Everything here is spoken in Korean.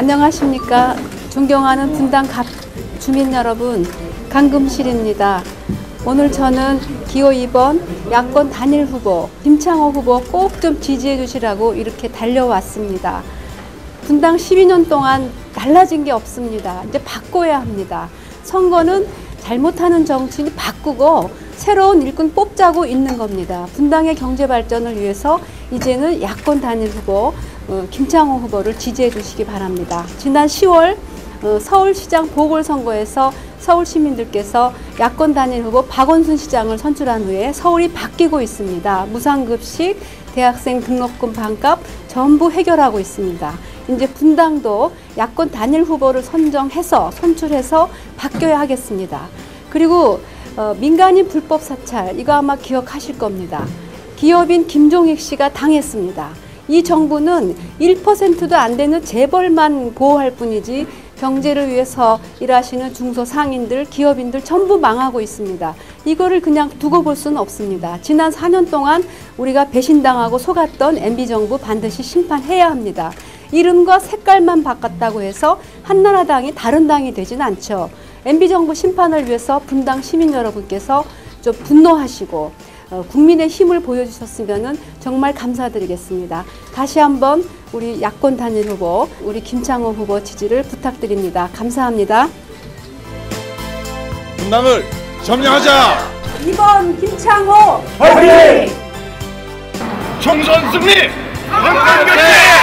안녕하십니까. 존경하는 분당 갑 주민 여러분, 강금실입니다. 오늘 저는 기호 2번 야권 단일 후보 김창호 후보 꼭 좀 지지해 주시라고 이렇게 달려왔습니다. 분당 12년 동안 달라진 게 없습니다. 이제 바꿔야 합니다. 선거는 잘못하는 정치인이 바꾸고 새로운 일꾼 뽑자고 있는 겁니다. 분당의 경제 발전을 위해서 이제는 야권 단일 후보 어, 김창호 후보를 지지해 주시기 바랍니다. 지난 10월 어, 서울시장 보궐선거에서 서울 시민들께서 야권 단일 후보 박원순 시장을 선출한 후에 서울이 바뀌고 있습니다. 무상급식, 대학생 등록금 반값 전부 해결하고 있습니다. 이제 분당도 야권 단일 후보를 선정해서 선출해서 바뀌어야 하겠습니다. 그리고 어, 민간인 불법 사찰 이거 아마 기억하실 겁니다. 기업인 김종익 씨가 당했습니다. 이 정부는 1%도 안 되는 재벌만 보호할 뿐이지 경제를 위해서 일하시는 중소상인들, 기업인들 전부 망하고 있습니다. 이거를 그냥 두고 볼 수는 없습니다. 지난 4년 동안 우리가 배신당하고 속았던 MB정부 반드시 심판해야 합니다. 이름과 색깔만 바꿨다고 해서 한나라당이 다른 당이 되진 않죠. MB정부 심판을 위해서 분당 시민 여러분께서 좀 분노하시고 어, 국민의 힘을 보여주셨으면 정말 감사드리겠습니다. 다시 한번 우리 야권 단일 후보, 우리 김창호 후보 지지를 부탁드립니다. 감사합니다. 분당을 점령하자! 2번 김창호 총선 승리! 강남민